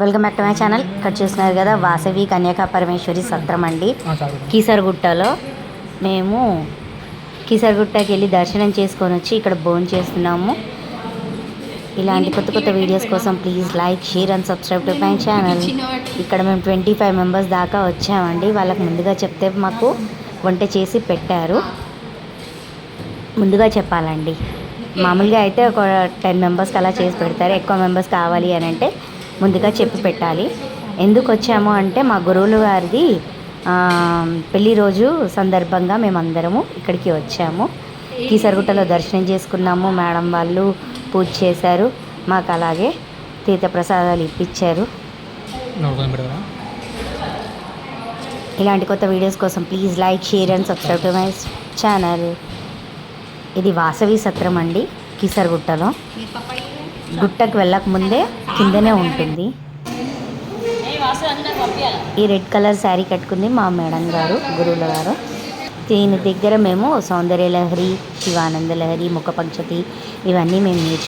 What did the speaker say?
Welcome back to my channel. ఇక్కడ చూస్తున్నారు కదా వాసవి కన్యాక పరమేశ్వరి సత్రం అండి. కీసరగుట్టలో మేము కీసరగుట్టకి వెళ్ళి దర్శనం చేసుకొని వచ్చి ఇక్కడ భోజనం చేస్తున్నాము. ఇలాంటి కొత్త కొత్త వీడియోస్ కోసం please like share and subscribe to my channel. ఇక్కడ మేము ట్వంటీ ఫైవ్ మెంబర్స్ దాకా వచ్చామండి. వాళ్ళకి ముందుగా చెప్తే మాకు వంట చేసి పెట్టారు. ముందుగా చెప్పాలండి. మామూలుగా అయితే ఒక టెన్ మెంబర్స్కి అలా చేసి పెడతారు. ఎక్కువ మెంబర్స్ కావాలి అని అంటే ముందుగా చెప్పి పెట్టాలి. ఎందుకు వచ్చాము అంటే మా గురువులు గారిది ఆ, పెళ్ళి రోజు సందర్భంగా మేమందరము ఇక్కడికి వచ్చాము. కీసరగుట్టలో దర్శనం చేసుకున్నాము. మేడం వాళ్ళు పూజ చేశారు. మాకు అలాగే తీర్థప్రసాదాలు ఇప్పించారు. ఇలాంటి కొత్త వీడియోస్ కోసం please like share and subscribe to my channel. ఇది వాసవి సత్రం అండి కీసరగుట్టలో. గుట్టకు వెళ్ళక ముందే కిందనే ఉంటుంది. ఈ రెడ్ కలర్ శారీ కట్టుకుంది మా మేడం గారు గురువుల గారు. దీని దగ్గర మేము సౌందర్య లహరి శివానంద లహరి ముఖ పంచతి ఇవన్నీ మేము నేర్చు